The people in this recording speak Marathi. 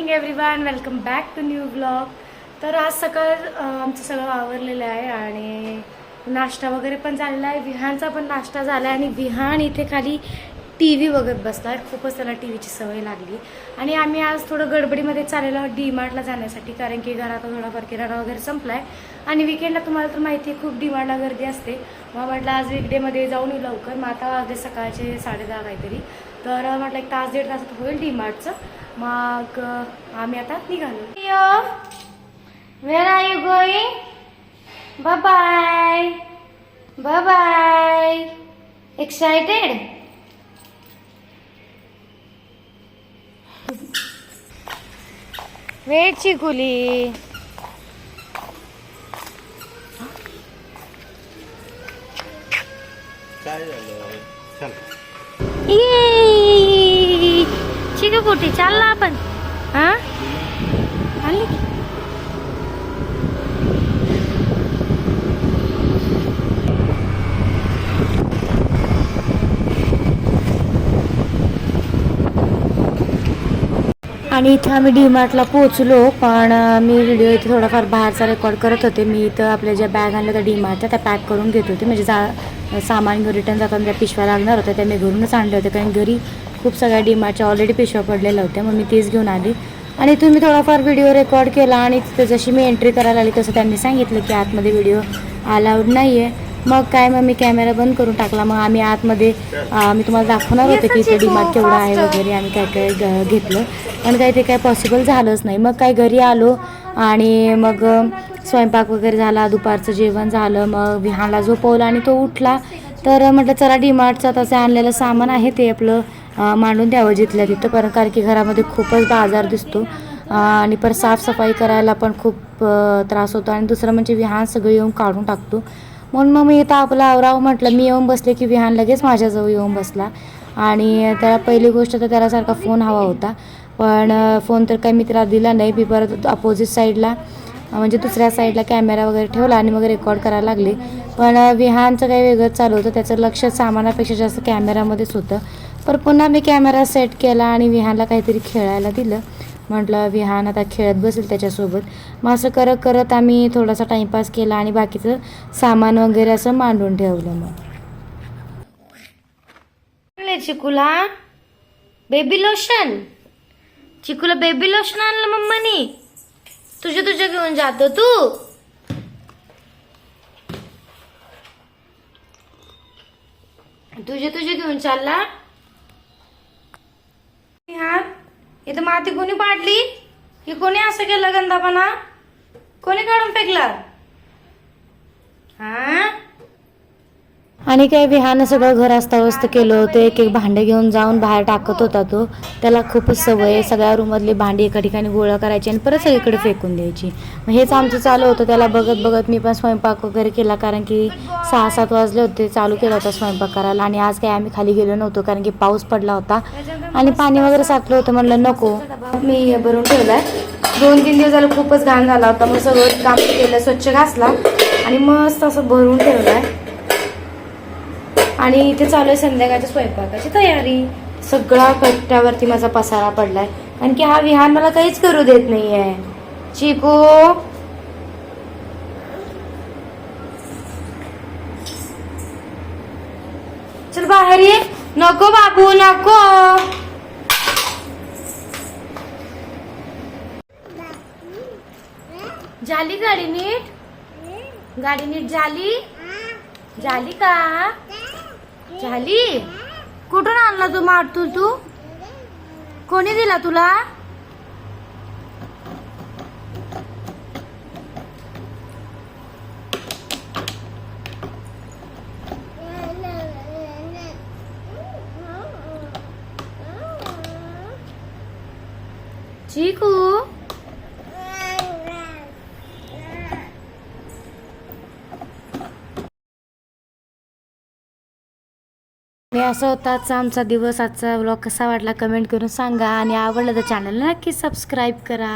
Morning everyone welcome back to new blog तर आज सकाळ आमचं सगळं आवरलेलं आहे आणि नाश्ता वगैरे पण झालेला आहे. विहानचा पण नाश्ता झाला आहे आणि विहान इथे खाली टी व्ही बघत बसला आहे खूपच त्याला टी व्हीची सवय लागली. आणि आम्ही आज थोडं गडबडीमध्ये चाललेलो आहोत डी मार्टला जाण्यासाठी कारण की घरात थोडाफार किराणा वगैरे संपला आहे आणि विकेंडला तुम्हाला तर माहिती आहे खूप डी मार्टला गर्दी असते. मग म्हटलं आज वीकडेमध्ये जाऊन येऊ लवकर मग आता वाजले सकाळचे साडेदहा काहीतरी. तर म्हटलं एक तास दीड तासात होईल डी मार्टचं मग आम्ही आता निघालो. Where are you going bye bye bye excited wait चिकुली काय झालं चल ये चिकू कुठे चालला आपण. हा? आली की? आणि इथं आम्ही डी मार्टला पोहोचलो पण मी व्हिडिओ इथे थोडाफार बाहेरचा रेकॉर्ड करत होते. मी इथं आपल्या ज्या बॅग आणल्या त्या डीमार्टच्या त्या पॅक करून घेत होते. म्हणजे जा सामान घेऊन रिटर्न जाताना ज्या पिशव्या लागणार होत्या त्या मी घरूनच आणले होते कारण घरी खूप सगळ्या डीमार्टच्या ऑलरेडी पिशव्या पडलेल्या होत्या मग मी तीच घेऊन आली. आणि तुम्ही थोडाफार व्हिडिओ रेकॉर्ड केला आणि तिथे जशी मी एंट्री करायला आली तसं त्यांनी सांगितलं की आतमध्ये व्हिडिओ अलाउड नाही आहे मग काय मग मी कॅमेरा बंद करून टाकला. मग आम्ही आतमध्ये मी तुम्हाला दाखवणार होते की इथे डिमार्ट केवढं आहे वगैरे आम्ही काय काय ग- घेतलं. पण काही ते काय पॉसिबल झालंच नाही. मग काय घरी आलो आणि मग स्वयंपाक वगैरे झाला दुपारचं जेवण झालं मग विहानला झोपवलं आणि तो उठला. तर म्हटलं चला डीमार्टचं तसं आणलेलं सामान आहे ते आपलं मांडून द्यावं जिथल्या तिथं. कारण कारण की घरामध्ये खूपच बाजार दिसतो. आणि परत साफसफाई करायला पण खूप त्रास होतो. आणि दुसरं म्हणजे विहान सगळं येऊन काढून टाकतो. म्हणून मग मी इथं आपला आवराव म्हटलं. मी येऊन बसले की विहान लगेच माझ्याजवळ येऊन बसला. आणि त्याला पहिली गोष्ट तर त्याला सारखा फोन हवा होता. पण फोन तर काही मी त्याला दिला नाही. मी परत अपोजिट साईडला म्हणजे दुसऱ्या साईडला कॅमेरा वगैरे ठेवला आणि मग रेकॉर्ड करायला लागले. पण विहानचं काही वेगळंच चालू होतं. त्याचं लक्ष सामानापेक्षा जास्त कॅमेरामध्येच होतं. तर पुन्हा मी कॅमेरा सेट केला आणि विहानला काहीतरी खेळायला दिलं. म्हटलं विहान आता खेळत बसेल त्याच्यासोबत. मग असं करत करत आम्ही थोडासा टाईमपास केला आणि बाकीचं सामान वगैरे असं मांडून ठेवलं मग. चिकूला? बेबी लोशन चिकूला बेबी लोशन आणलं मम्मानी? तुझे तुझे घेऊन जातो तू. तुझे तुझे घेऊन चालला? इथं माती कोणी पाडली? की कोणी असं केलं गंधापणा? कोणी काढून फेकला? हा? आणि काय विहानं सगळं घर अस्ताव्यस्त केलं होतं एक एक भांडे घेऊन जाऊन बाहेर टाकत होता तो. त्याला खूपच सवय आहे सगळ्या रूममधली भांडी एका ठिकाणी गोळा करायची आणि परत सगळीकडे फेकून द्यायची. मग हेच आमचं चालू होतं त्याला बघत बघत मी पण स्वयंपाक वगैरे केला कारण की सहा सात वाजले होते चालू केला होता स्वयंपाक करायला आणि आज काय आम्ही खाली गेलो नव्हतो कारण की पाऊस पडला होता. आणि पाणी वगैरे साठलं होतं म्हणलं नको. मी भरून ठेवलाय. दोन तीन दिवस झालं खूपच घाण झाला होता मग सगळं काम केलं स्वच्छ घासला आणि मस्त असं भरून ठेवलं आहे आणि इथे चालू आहे संध्याकाळच्या स्वयंपाकाची तयारी. सगळा कट्ट्यावरती माझा पसारा पडलाय. कारण की हा विहान मला काहीच करू देत नाहीये. चिकू! चल बाहेर ये. नको बाबू नको. झाली गाडी नीट? गाडी नीट झाली? झाली का? झाली? कुठून आणला तू मारतू तू? कोणी दिला तुला? चिकू? मी असं होता आजचा आमचा दिवस आजचा व्लॉग कसा वाटला कमेंट करून सांगा आणि आवडलं तर चॅनलला नक्की सबस्क्राईब करा.